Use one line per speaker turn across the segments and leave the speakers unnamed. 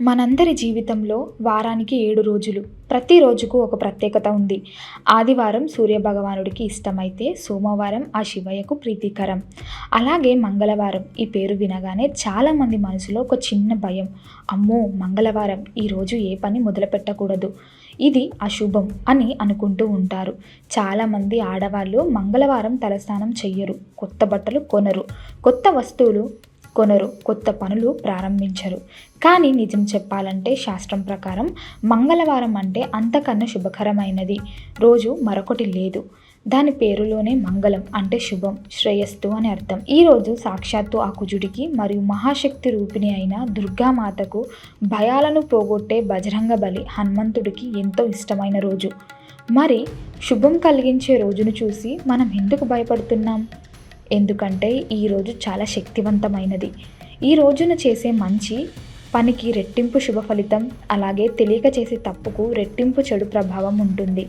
మనందరి జీవితంలో వారానికి ఏడు రోజులు. ప్రతి రోజుకు ఒక ప్రత్యేకత ఉంది. ఆదివారం సూర్యభగవానుడికి ఇష్టమైతే సోమవారం ఆ శివయ్యకు ప్రీతికరం. అలాగే మంగళవారం ఈ పేరు వినగానే చాలామంది మనసులో ఒక చిన్న భయం. అమ్మో మంగళవారం ఈరోజు ఏ పని మొదలుపెట్టకూడదు ఇది అశుభం అని అనుకుంటూ ఉంటారు. చాలామంది ఆడవాళ్ళు మంగళవారం తలస్నానం చెయ్యరు. కొత్త బట్టలు కొనరు. కొత్త వస్తువులు కొనరు కొత్త పనులు ప్రారంభించరు. కానీ నిజం చెప్పాలంటే శాస్త్రం ప్రకారం మంగళవారం అంటే అంతకన్నా శుభకరమైనది. రోజు మరొకటి లేదు. దాని పేరులోనే మంగళం అంటే శుభం శ్రేయస్సు అని అర్థం. ఈరోజు సాక్షాత్తు ఆ కుజుడికి మరియు మహాశక్తి రూపిణి అయిన దుర్గామాతకు భయాలను పోగొట్టే బజరంగ బలి హనుమంతుడికి ఎంతో ఇష్టమైన రోజు. మరి శుభం కలిగించే రోజును చూసి మనం ఎందుకు భయపడుతున్నాం? ఎందుకంటే ఈరోజు చాలా శక్తివంతమైనది. ఈ రోజున చేసే మంచి పనికి రెట్టింపు శుభ ఫలితం అలాగే తెలియక చేసే తప్పుకు రెట్టింపు చెడు ప్రభావం ఉంటుంది.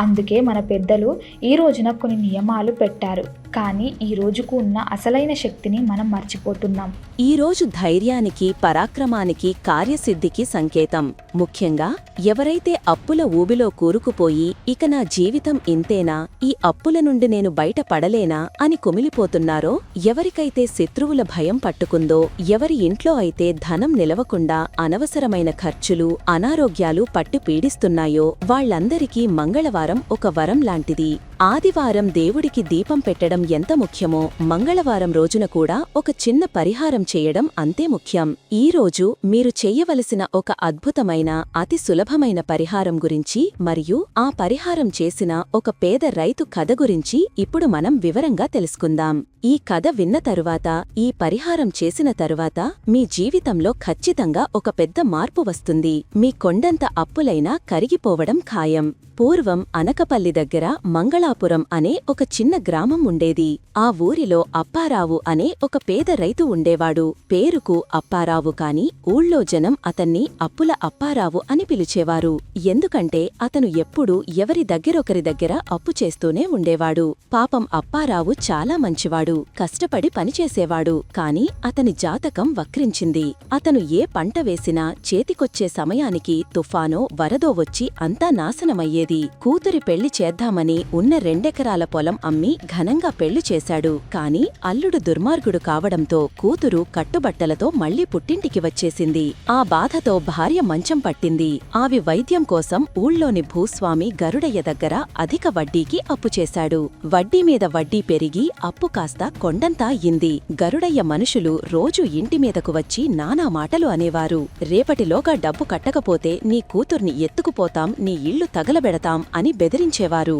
అందుకే మన పెద్దలు ఈ రోజున కొన్ని నియమాలు పెట్టారు. కానీ ఈ రోజుకు ఉన్న అసలైన శక్తిని మనం మర్చిపోతున్నాం.
ఈ రోజు ధైర్యానికి పరాక్రమానికి కార్యసిద్ధికి సంకేతం. ముఖ్యంగా ఎవరైతే అప్పుల ఊబిలో కూరుకుపోయి ఇక నా జీవితం ఇంతేనా ఈ అప్పుల నుండి నేను బయట పడలేనా అని కుమిలిపోతున్నారో ఎవరికైతే శత్రువుల భయం పట్టుకుందో ఎవరి ఇంట్లో అయితే ధనం నిలవకుండా అనవసరమైన ఖర్చులు అనారోగ్యాలు పట్టు పీడిస్తున్నాయో వాళ్ళందరికీ మంగళవారం ఒక వరం లాంటిది. ఆదివారం దేవుడికి దీపం పెట్టడం ఎంత ముఖ్యమో మంగళవారం రోజున కూడా ఒక చిన్న పరిహారం చేయడం అంతే ముఖ్యం. ఈ రోజు మీరు చెయ్యవలసిన ఒక అద్భుతమైన అతి సులభమైన పరిహారం గురించి మరియు ఆ పరిహారం చేసిన ఒక పేద రైతు కథ గురించి ఇప్పుడు మనం వివరంగా తెలుసుకుందాం. ఈ కథ విన్న తరువాత ఈ పరిహారం చేసిన తరువాత మీ జీవితంలో ఖచ్చితంగా ఒక పెద్ద మార్పు వస్తుంది. మీ కొండంత అప్పులైనా కరిగిపోవడం ఖాయం. పూర్వం అనకపల్లి దగ్గర మంగళాపురం అనే ఒక చిన్న గ్రామం ఉండేది. ఆ ఊరిలో అప్పారావు అనే ఒక పేద రైతు ఉండేవాడు. పేరుకు అప్పారావు కాని ఊళ్ళో జనం అతన్ని అప్పుల అప్పారావు అని పిలిచేవారు. ఎందుకంటే అతను ఎప్పుడూ ఎవరి దగ్గరొకరి దగ్గర అప్పు చేస్తూనే ఉండేవాడు. పాపం అప్పారావు చాలా మంచివాడు. కష్టపడి పనిచేసేవాడు. కాని అతని జాతకం వక్రించింది. అతను ఏ పంట వేసినా చేతికొచ్చే సమయానికి తుఫానో వరదో వచ్చి అంతా నాశనమయ్యేది. కూతురి పెళ్ళి చేద్దామని ఉన్న రెండెకరాల పొలం అమ్మి ఘనంగా పెళ్ళి చేశాడు. కాని అల్లుడు దుర్మార్గుడు కావడంతో కూతురు కట్టుబట్టలతో మళ్ళీ పుట్టింటికి వచ్చేసింది. ఆ బాధతో భార్య మంచం పట్టింది. ఆవి వైద్యం కోసం ఊళ్ళోని భూస్వామి గరుడయ్య దగ్గర అధిక వడ్డీకి అప్పు చేశాడు. వడ్డీ మీద వడ్డీ పెరిగి అప్పు కాస్త కొండంతా అయింది. గరుడయ్య మనుషులు రోజు ఇంటి మీదకు వచ్చి నానా మాటలు అనేవారు. రేపటిలోగా డబ్బు కట్టకపోతే నీ కూతుర్ని ఎత్తుకుపోతాం నీ ఇళ్ళు తగలబెడతాం అని బెదిరించేవారు.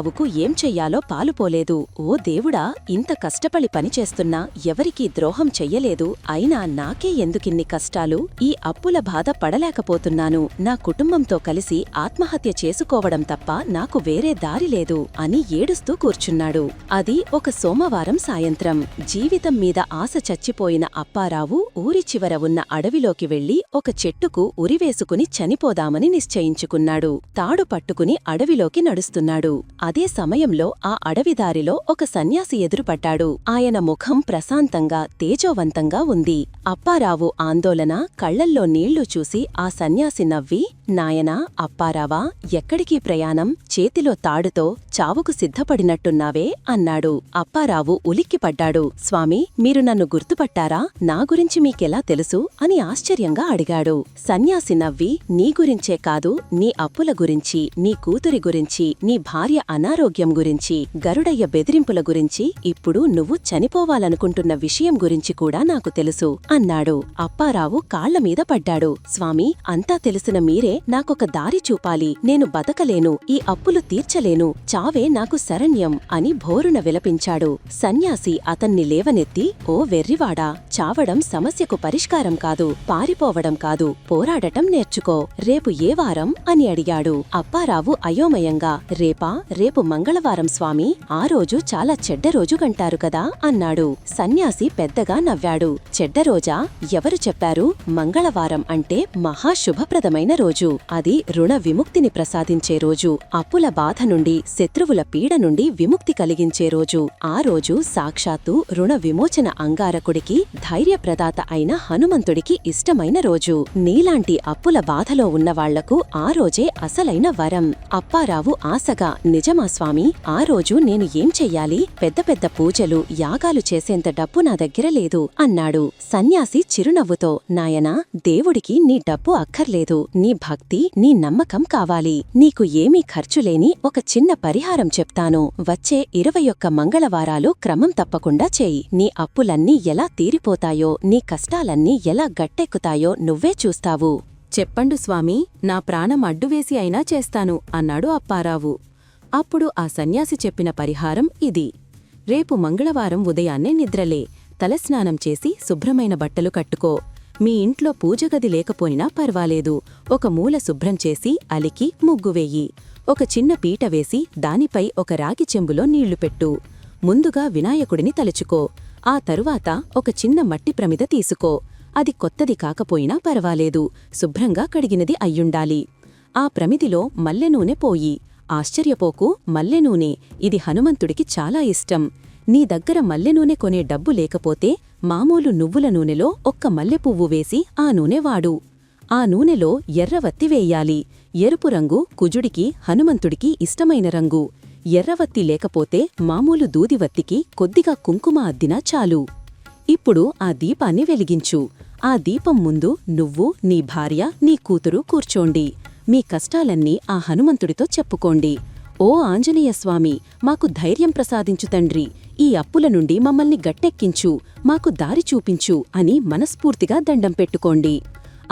అప్పారావుకు ఏం చెయ్యాలో పాలుపోలేదు ఓ దేవుడా ఇంత కష్టపడి పనిచేస్తున్నా ఎవరికీ ద్రోహం చెయ్యలేదు. అయినా నాకే ఎందుకిన్ని కష్టాలు? ఈ అప్పుల బాధ పడలేకపోతున్నాను. నా కుటుంబంతో కలిసి ఆత్మహత్య చేసుకోవడం తప్ప నాకు వేరే దారి లేదు అని ఏడుస్తూ కూర్చున్నాడు. అది ఒక సోమవారం సాయంత్రం. జీవితం మీద ఆశ చచ్చిపోయిన అప్పారావు ఊరి చివర ఉన్న అడవిలోకి వెళ్ళి ఒక చెట్టుకు ఉరివేసుకుని చనిపోదామని నిశ్చయించుకున్నాడు. తాడు పట్టుకుని అడవిలోకి నడుస్తున్నాడు. అదే సమయంలో ఆ అడవిదారిలో ఒక సన్యాసి ఎదురుపడ్డాడు. ఆయన ముఖం ప్రశాంతంగా తేజోవంతంగా ఉంది. అప్పారావు ఆందోళన కళ్ళల్లో నీళ్ళు చూసి ఆ సన్యాసి నవ్వి నాయనా అప్పారావా ఎక్కడికి ప్రయాణం? చేతిలో తాడుతో చావుకు సిద్ధపడినట్టున్నావే అన్నాడు. అప్పారావు ఉలిక్కిపడ్డాడు. స్వామి మీరు నన్ను గుర్తుపట్టారా? నా గురించి మీకెలా తెలుసు? అని ఆశ్చర్యంగా అడిగాడు. సన్యాసి నవ్వి నీ గురించే కాదు నీ అప్పుల గురించి నీ కూతురి గురించి నీ భార్య అనారోగ్యం గురించి గరుడయ్య బెదిరింపుల గురించి ఇప్పుడు నువ్వు చనిపోవాలనుకుంటున్న విషయం గురించి కూడా నాకు తెలుసు అన్నాడు. అప్పారావు కాళ్ళమీద పడ్డాడు. స్వామి అంతా తెలిసిన మీరే నాకొక దారి చూపాలి నేను బతకలేను ఈ అప్పులు తీర్చలేను చావే నాకు శరణ్యం అని భోరున విలపించాడు. సన్యాసి అతన్ని లేవనెత్తి ఓ వెర్రివాడా చావడం సమస్యకు పరిష్కారం కాదు పారిపోవడం కాదు పోరాడటం నేర్చుకో రేపు ఏ వారం? అని అడిగాడు. అప్పారావు అయోమయంగా రేపా రేపు మంగళవారం స్వామి ఆ రోజు చాలా చెడ్డ రోజు కంటారు కదా అన్నాడు. సన్యాసి పెద్దగా నవ్వాడు. చెడ్డ రోజా? ఎవరు చెప్పారు? మంగళవారం అంటే మహాశుభప్రదమైన రోజు. అది రుణ విముక్తిని ప్రసాదించే రోజు. అప్పుల బాధ నుండి శత్రువుల పీడ నుండి విముక్తి కలిగించే రోజు. ఆ రోజు సాక్షాత్తు రుణ విమోచన అంగారకుడికి ధైర్యప్రదాత అయిన హనుమంతుడికి ఇష్టమైన రోజు. నీలాంటి అప్పుల బాధలో ఉన్నవాళ్ళకు ఆ రోజే అసలైన వరం. అప్పారావు ఆశగా నిజమా స్వామి? ఆ రోజు నేను ఏం చెయ్యాలి? పెద్ద పెద్ద పూజలు యాగాలు చేసేంత డబ్బు నా దగ్గర లేదు అన్నాడు. సన్యాసి చిరునవ్వుతో నాయనా దేవుడికి నీ డబ్బు అక్కర్లేదు. నీ భక్తి నీ నమ్మకం కావాలి. నీకు ఏమీ ఖర్చులేని ఒక చిన్న పరిహారం చెప్తాను. వచ్చే ఇరవై ఒక్క మంగళవారాలు క్రమం తప్పకుండా చేయి. నీ అప్పులన్నీ ఎలా తీరిపోతాయో నీ కష్టాలన్నీ ఎలా గట్టెక్కుతాయో నువ్వే చూస్తావు. చెప్పండు స్వామి నా ప్రాణం అడ్డువేసి అయినా చేస్తాను అన్నాడు అప్పారావు. అప్పుడు ఆ సన్యాసి చెప్పిన పరిహారం ఇది. రేపు మంగళవారం ఉదయాన్నే నిద్రలే. తలస్నానం చేసి శుభ్రమైన బట్టలు కట్టుకో. మీ ఇంట్లో పూజగది లేకపోయినా పర్వాలేదు. ఒక మూల శుభ్రం చేసి అలికి ముగ్గువేయి ఒక చిన్న పీట వేసి దానిపై ఒక రాగి చెంబులో నీళ్ళు పెట్టు. ముందుగా వినాయకుడిని తలుచుకో. ఆ తరువాత ఒక చిన్న మట్టి ప్రమిద తీసుకో. అది కొత్తది కాకపోయినా పర్వాలేదు. శుభ్రంగా కడిగినది అయ్యుండాలి. ఆ ప్రమిదిలో మల్లెనూనె పోయి. ఆశ్చర్యపోకు మల్లెనూనె ఇది హనుమంతుడికి చాలా ఇష్టం. నీ దగ్గర మల్లెనూనె కొనే డబ్బు లేకపోతే మామూలు నువ్వుల నూనెలో ఒక్క మల్లెపువ్వు వేసి ఆ నూనె వాడు. ఆ నూనెలో ఎర్రవత్తి వేయాలి. ఎరుపు రంగు కుజుడికి హనుమంతుడికి ఇష్టమైన రంగు. ఎర్రవత్తి లేకపోతే మామూలు దూదివత్తికి కొద్దిగా కుంకుమ అద్దినా చాలు. ఇప్పుడు ఆ దీపాన్ని వెలిగించు. ఆ దీపం ముందు నువ్వు నీ భార్య నీ కూతురు కూర్చోండి. మీ కష్టాలన్నీ ఆ హనుమంతుడితో చెప్పుకోండి. ఓ ఆంజనేయస్వామి మాకు ధైర్యం ప్రసాదించు తండ్రి. ఈ అప్పుల నుండి మమ్మల్ని గట్టెక్కించు మాకు దారి చూపించు అని మనస్ఫూర్తిగా దండం పెట్టుకోండి.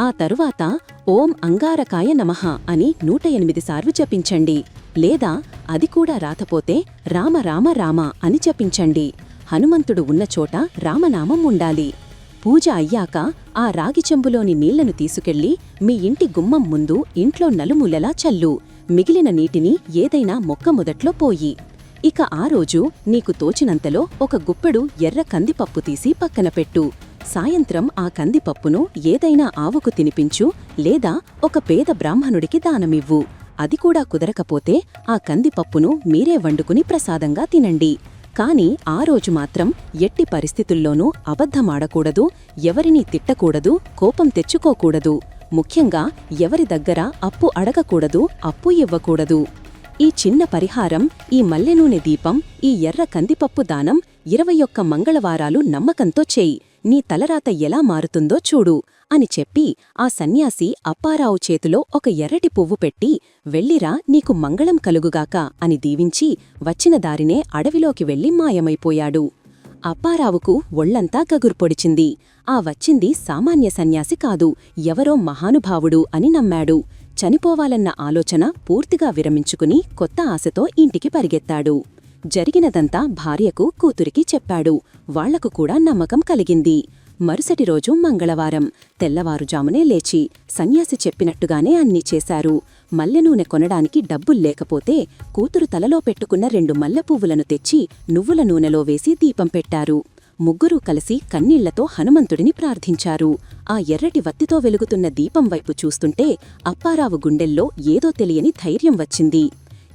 ఆ తరువాత ఓం అంగారకాయ నమః అని నూట ఎనిమిది సార్లు జపించండి. లేదా అది కూడా రాతపోతే రామ రామ రామ అని జపించండి. హనుమంతుడు ఉన్న చోట రామనామం ఉండాలి. పూజ అయ్యాక ఆ రాగి చెంబులోని నీళ్ళను తీసుకెళ్ళి మీ ఇంటి గుమ్మం ముందు ఇంట్లో నలుమూలలా చల్లు. మిగిలిన నీటిని ఏదైనా మొక్క మొదట్లో పోయి. ఇక ఆ రోజు నీకు తోచినంతలో ఒక గుప్పెడు ఎర్ర కందిపప్పు తీసి పక్కన పెట్టు. సాయంత్రం ఆ కందిపప్పును ఏదైనా ఆవుకు తినిపించు లేదా ఒక పేద బ్రాహ్మణుడికి దానమివ్వు. అది కూడా కుదరకపోతే ఆ కందిపప్పును మీరే వండుకుని ప్రసాదంగా తినండి. కాని ఆ రోజు మాత్రం ఎట్టి పరిస్థితుల్లోనూ అబద్ధమాడకూడదు ఎవరినీ తిట్టకూడదు కోపం తెచ్చుకోకూడదు. ముఖ్యంగా ఎవరి దగ్గర అప్పు అడగకూడదు అప్పు ఇవ్వకూడదు. ఈ చిన్న పరిహారం ఈ మల్లెనూనె దీపం ఈ ఎర్ర కందిపప్పు దానం ఇరవై ఒక్క మంగళవారాలు నమ్మకంతో చేయి. నీ తలరాత ఎలా మారుతుందో చూడు. అని చెప్పి ఆ సన్యాసి అప్పారావు చేతిలో ఒక ఎర్రటి పువ్వు పెట్టి వెళ్ళిరా నీకు మంగళం కలుగుగాక అని దీవించి వచ్చిన దారినే అడవిలోకి వెళ్ళి మాయమైపోయాడు. అప్పారావుకు ఒళ్ళంతా గగుర్పొడిచింది ఆ వచ్చింది సామాన్య సన్యాసి కాదు ఎవరో మహానుభావుడు అని నమ్మాడు. చనిపోవాలన్న ఆలోచన పూర్తిగా విరమించుకుని కొత్త ఆశతో ఇంటికి పరిగెత్తాడు. జరిగినదంతా భార్యకు కూతురికి చెప్పాడు. వాళ్ళకు కూడా నమ్మకం కలిగింది. మరుసటి రోజు మంగళవారం. తెల్లవారుజామునే లేచి సన్యాసి చెప్పినట్టుగానే అన్నీ చేశారు. మల్లెనూనె కొనడానికి డబ్బుల్లేకపోతే కూతురు తలలో పెట్టుకున్న రెండు మల్లెపువ్వులను తెచ్చి నువ్వుల నూనెలో వేసి దీపం పెట్టారు. ముగ్గురూ కలిసి కన్నీళ్ళతో హనుమంతుడిని ప్రార్థించారు. ఆ ఎర్రటి వత్తితో వెలుగుతున్న దీపం వైపు చూస్తుంటే అప్పారావు గుండెల్లో ఏదో తెలియని ధైర్యం వచ్చింది.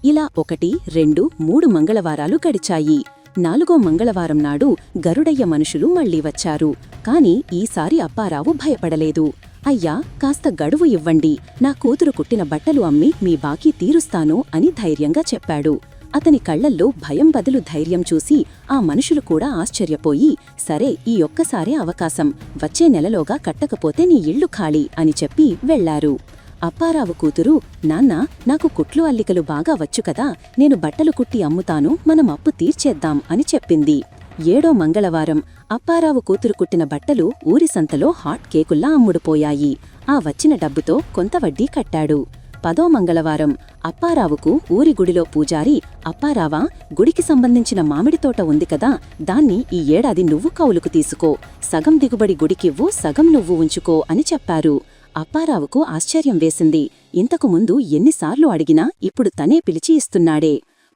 ఇలా ఒకటి రెండు మూడు మంగళవారాలు గడిచాయి. నాలుగో మంగళవారం నాడు గరుడయ్య మనుషులు మళ్ళీ వచ్చారు. కాని ఈసారి అప్పారావు భయపడలేదు. అయ్యా కాస్త గడువు ఇవ్వండి. నా కూతురు కుట్టిన బట్టలు అమ్మి మీ బాకీ తీరుస్తాను అని ధైర్యంగా చెప్పాడు. అతని కళ్ళల్లో భయం బదులు ధైర్యం చూసి ఆ మనుషులు కూడా ఆశ్చర్యపోయి సరే ఈ ఒక్కసారే అవకాశం. వచ్చే నెలలోగా కట్టకపోతే నీ ఇళ్ళు ఖాళీ అని చెప్పి వెళ్ళారు అప్పారావు కూతురు నాన్న నాకు కుట్లు అల్లికలు బాగా వచ్చు కదా నేను బట్టలు కుట్టి అమ్ముతాను మనం అప్పు తీర్చేద్దాం అని చెప్పింది. ఏడో మంగళవారం అప్పారావు కూతురు కుట్టిన బట్టలు ఊరి సంతలో హాట్ కేకుల్లా అమ్ముడుపోయాయి. ఆ వచ్చిన డబ్బుతో కొంత వడ్డీ కట్టాడు. పదో మంగళవారం అప్పారావుకు ఊరి గుడిలో పూజారి అప్పారావా గుడికి సంబంధించిన మామిడి తోట ఉంది కదా దాన్ని ఈ ఏడాది నువ్వు కౌలుకు తీసుకో సగం దిగుబడి గుడికివ్వు సగం నువ్వు ఉంచుకో అని చెప్పారు. అప్పారావుకు ఆశ్చర్యం వేసింది. ఇంతకుముందు ఎన్నిసార్లు అడిగినా ఇప్పుడు తనే పిలిచి ఇస్తున్నాడే.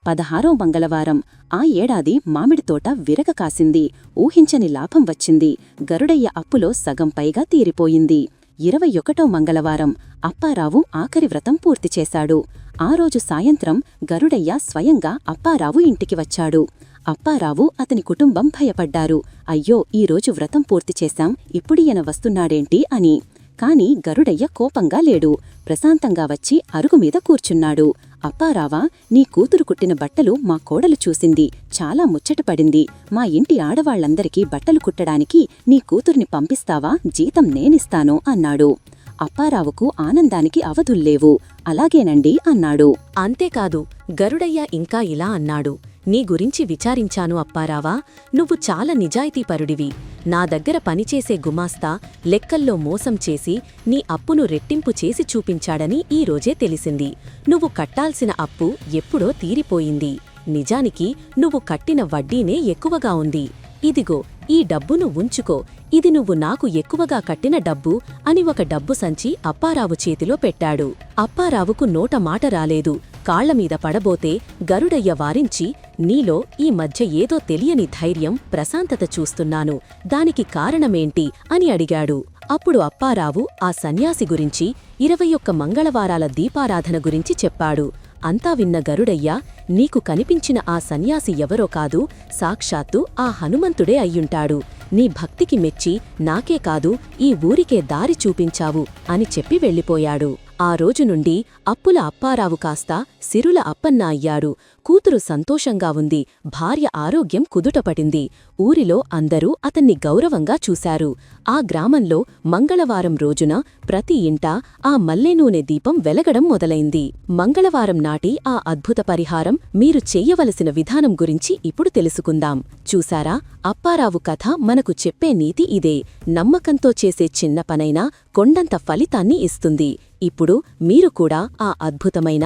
పదహారో మంగళవారం. ఆ ఏడాది మామిడి తోట విరగ కాసింది. ఊహించని లాభం వచ్చింది. గరుడయ్య అప్పులో సగం పైగా తీరిపోయింది. ఇరవై ఒకటో మంగళవారం. అప్పారావు ఆఖరి వ్రతం పూర్తి చేశాడు. ఆ రోజు సాయంత్రం గరుడయ్య స్వయంగా అప్పారావు ఇంటికి వచ్చాడు.
అప్పారావు అతని కుటుంబం భయపడ్డారు. అయ్యో ఈరోజు వ్రతం పూర్తి చేశాం. ఇప్పుడియన వస్తున్నాడేంటి అని. కాని గరుడయ్య కోపంగా లేడు. ప్రశాంతంగా వచ్చి అరుగుమీద కూర్చున్నాడు. అప్పారావా నీ కూతురు కుట్టిన బట్టలు మా కోడలు చూసింది. చాలా ముచ్చటపడింది మా ఇంటి ఆడవాళ్ళందరికీ బట్టలు కుట్టడానికి నీ కూతుర్ని పంపిస్తావా? జీతం నేనిస్తాను అన్నాడు. అప్పారావుకు ఆనందానికి అవధుల్లేవు. అలాగేనండి అన్నాడు.
అంతేకాదు గరుడయ్య ఇంకా ఇలా అన్నాడు. నీ గురించి విచారించాను అప్పారావా. నువ్వు చాలా నిజాయితీపరుడివి. నా దగ్గర పనిచేసే గుమాస్తా లెక్కల్లో మోసం చేసి నీ అప్పును రెట్టింపు చేసి చూపించాడని ఈ రోజే తెలిసింది. నువ్వు కట్టాల్సిన అప్పు ఎప్పుడో తీరిపోయింది. నిజానికి నువ్వు కట్టిన వడ్డీనే ఎక్కువగా ఉంది. ఇదిగో ఈ డబ్బును ఉంచుకో. ఇది నువ్వు నాకు ఎక్కువగా కట్టిన డబ్బు అని ఒక డబ్బు సంచి అప్పారావు చేతిలో పెట్టాడు. అప్పారావుకు నోట మాట రాలేదు. కాళ్ళమీద పడబోతే గరుడయ్య వారించి నీలో ఈ మధ్య ఏదో తెలియని ధైర్యం ప్రశాంతత చూస్తున్నాను. దానికి కారణమేంటి? అని అడిగాడు. అప్పుడు అప్పారావు ఆ సన్యాసి గురించి ఇరవై ఒక్క మంగళవారాల దీపారాధన గురించి చెప్పాడు. అంతా విన్న గరుడయ్య నీకు కనిపించిన ఆ సన్యాసి ఎవరో కాదు సాక్షాత్తు ఆ హనుమంతుడే అయ్యుంటాడు. నీ భక్తికి మెచ్చి నాకే కాదు ఈ ఊరికే దారి చూపించావు అని చెప్పి వెళ్ళిపోయాడు. ఆ రోజు నుండి అప్పుల అప్పారావు కాస్త సిరుల అప్పన్న అయ్యాడు. కూతురు సంతోషంగా ఉంది. భార్య ఆరోగ్యం కుదుటపడింది. ఊరిలో అందరూ అతన్ని గౌరవంగా చూశారు. ఆ గ్రామంలో మంగళవారం రోజున ప్రతి ఇంటా ఆ మల్లెనూనె దీపం వెలగడం మొదలైంది. మంగళవారం నాటి ఆ అద్భుత పరిహారం మీరు చెయ్యవలసిన విధానం గురించి ఇప్పుడు తెలుసుకుందాం. చూశారా? అప్పారావు కథ మనకు చెప్పే నీతి ఇదే. నమ్మకంతో చేసే చిన్న పనైనా కొండంత ఫలితాన్ని ఇస్తుంది. ఇప్పుడు మీరు కూడా ఆ అద్భుతమైన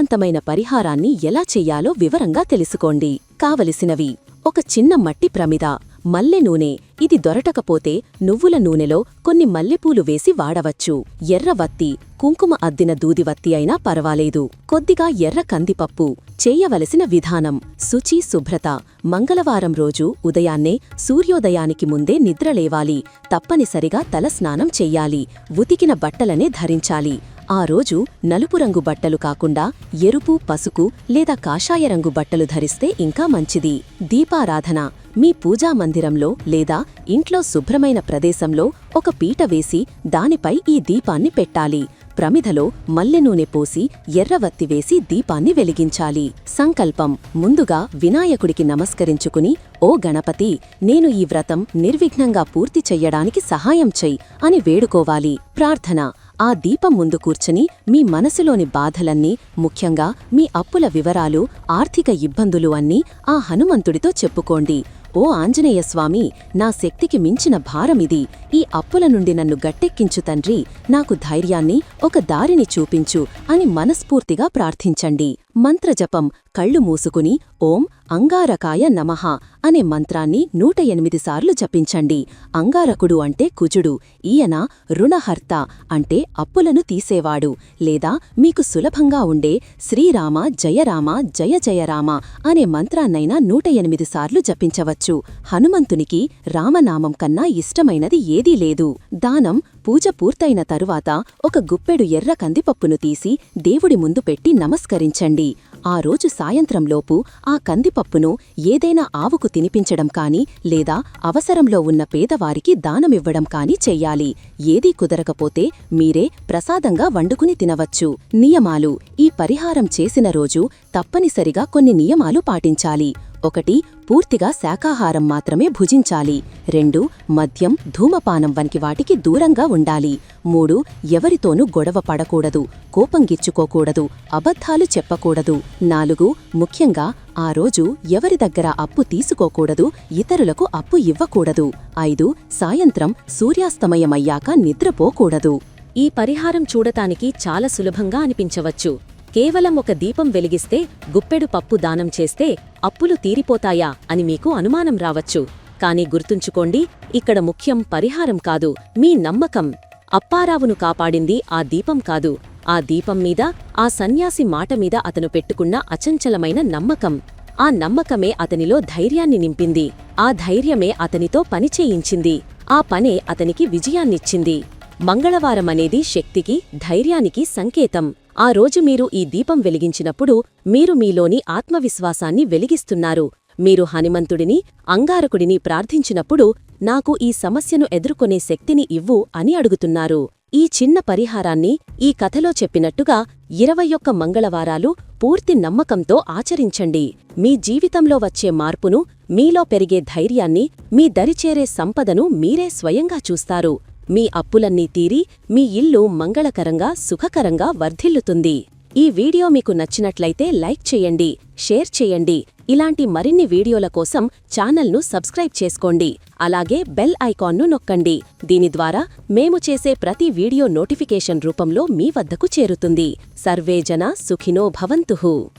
శక్తివంతమైన పరిహారాన్ని ఎలా చెయ్యాలో వివరంగా తెలుసుకోండి. కావలసినవి. ఒక చిన్న మట్టి ప్రమిద మల్లె నూనె. ఇది దొరటకపోతే నువ్వుల నూనెలో కొన్ని మల్లెపూలు వేసి వాడవచ్చు. ఎర్రవత్తి కుంకుమ అద్దిన దూదివత్తి అయినా పర్వాలేదు. కొద్దిగా ఎర్ర కందిపప్పు చేయవలసిన విధానం. శుచి శుభ్రత. మంగళవారం రోజు ఉదయాన్నే సూర్యోదయానికి ముందే నిద్రలేవాలి తప్పనిసరిగా తలస్నానం చెయ్యాలి ఉతికిన బట్టలనే ధరించాలి. ఆ రోజు నలుపు రంగు బట్టలు కాకుండా ఎరుపు పసుపు లేదా కాషాయ రంగు బట్టలు ధరిస్తే ఇంకా మంచిది. దీపారాధన మీ పూజా మందిరంలో లేదా ఇంట్లో శుభ్రమైన ప్రదేశంలో ఒక పీట వేసి దానిపై ఈ దీపాన్ని పెట్టాలి. ప్రమిదలో మల్లె నూనె పోసి ఎర్రవత్తి వేసి దీపాన్ని వెలిగించాలి. సంకల్పం ముందుగా వినాయకుడికి నమస్కరించుకుని ఓ గణపతి నేను ఈ వ్రతం నిర్విఘ్నంగా పూర్తి చెయ్యడానికి సహాయం చెయ్ అని వేడుకోవాలి. ప్రార్థన ఆ దీపం ముందు కూర్చుని మీ మనసులోని బాధలన్నీ ముఖ్యంగా మీ అప్పుల వివరాలు ఆర్థిక ఇబ్బందులు అన్నీ ఆ హనుమంతుడితో చెప్పుకోండి. ఓ ఆంజనేయస్వామి నా శక్తికి మించిన భారమిది ఈ అప్పుల నుండి నన్ను గట్టెక్కించు తండ్రి. నాకు ధైర్యాన్ని ఒక దారిని చూపించు అని మనస్ఫూర్తిగా ప్రార్థించండి. మంత్రజపం కళ్ళు మూసుకుని ఓం అంగారకాయ నమః అనే మంత్రాన్ని నూట ఎనిమిది సార్లు జపించండి. అంగారకుడు అంటే కుజుడు ఈయన రుణహర్త అంటే అప్పులను తీసేవాడు లేదా మీకు సులభంగా ఉండే శ్రీరామ జయరామ జయ జయరామ అనే మంత్రాన్నైనా నూట ఎనిమిది సార్లు జపించవచ్చు. హనుమంతునికి రామనామం కన్నా ఇష్టమైనది ఏదీ లేదు. దానం పూజ పూర్తయిన తరువాత ఒక గుప్పెడు ఎర్ర కందిపప్పును తీసి దేవుడి ముందు పెట్టి నమస్కరించండి. ఆ రోజు సాయంత్రంలోపు ఆ కందిపప్పును ఏదైనా ఆవుకు తినిపించడం కాని లేదా అవసరంలో ఉన్న పేదవారికి దానమివ్వడం కాని చెయ్యాలి. ఏదీ కుదరకపోతే మీరే ప్రసాదంగా వండుకుని తినవచ్చు. నియమాలు. ఈ పరిహారం చేసిన రోజు తప్పనిసరిగా కొన్ని నియమాలు పాటించాలి. ఒకటి పూర్తిగా శాకాహారం మాత్రమే భుజించాలి. రెండు మద్యం ధూమపానం వంటి వాటికి దూరంగా ఉండాలి. మూడు ఎవరితోనూ గొడవ పడకూడదు కోపంగిచ్చుకోకూడదు అబద్ధాలు చెప్పకూడదు. నాలుగు ముఖ్యంగా ఆ రోజు ఎవరి దగ్గర అప్పు తీసుకోకూడదు ఇతరులకు అప్పు ఇవ్వకూడదు. ఐదు సాయంత్రం సూర్యాస్తమయమయ్యాక నిద్రపోకూడదు. ఈ పరిహారం చూడటానికి చాలా సులభంగా అనిపించవచ్చు. కేవలం ఒక దీపం వెలిగిస్తే గుప్పెడు పప్పు దానం చేస్తే అప్పులు తీరిపోతాయా అని మీకు అనుమానం రావచ్చు. కాని గుర్తుంచుకోండి ఇక్కడ ముఖ్యం పరిహారం కాదు మీ నమ్మకం. అప్పారావును కాపాడింది ఆ దీపం కాదు. ఆ దీపం మీద ఆ సన్యాసి మాట మీద అతను పెట్టుకున్న అచంచలమైన నమ్మకం. ఆ నమ్మకమే అతనిలో ధైర్యాన్ని నింపింది. ఆ ధైర్యమే అతనితో పనిచేయించింది ఆ పనే అతనికి విజయాన్నిచ్చింది. మంగళవారమనేది శక్తికి ధైర్యానికి సంకేతం. ఆ రోజు మీరు ఈ దీపం వెలిగించినప్పుడు మీరు మీలోని ఆత్మవిశ్వాసాన్ని వెలిగిస్తున్నారు. మీరు హనుమంతుడిని అంగారకుడిని ప్రార్థించినప్పుడు నాకు ఈ సమస్యను ఎదుర్కొనే శక్తిని ఇవ్వు అని అడుగుతున్నారు. ఈ చిన్న పరిహారాన్ని ఈ కథలో చెప్పినట్టుగా ఇరవై ఒక్క మంగళవారాలు పూర్తి నమ్మకంతో ఆచరించండి. మీ జీవితంలో వచ్చే మార్పును మీలో పెరిగే ధైర్యాన్ని మీ దరిచేరే సంపదను మీరే స్వయంగా చూస్తారు. మీ అప్పులన్నీ తీరి మీ ఇల్లు మంగళకరంగా సుఖకరంగా వర్ధిల్లుతుంది. ఈ వీడియో మీకు నచ్చినట్లయితే లైక్ చేయండి షేర్ చేయండి. ఇలాంటి మరిన్ని వీడియోల కోసం ఛానల్ను సబ్స్క్రైబ్ చేసుకోండి. అలాగే బెల్ ఐకాన్ను నొక్కండి. దీని ద్వారా మేము చేసే ప్రతి వీడియో నోటిఫికేషన్ రూపంలో మీ వద్దకు చేరుతుంది. సర్వేజన సుఖినో భవంతుహు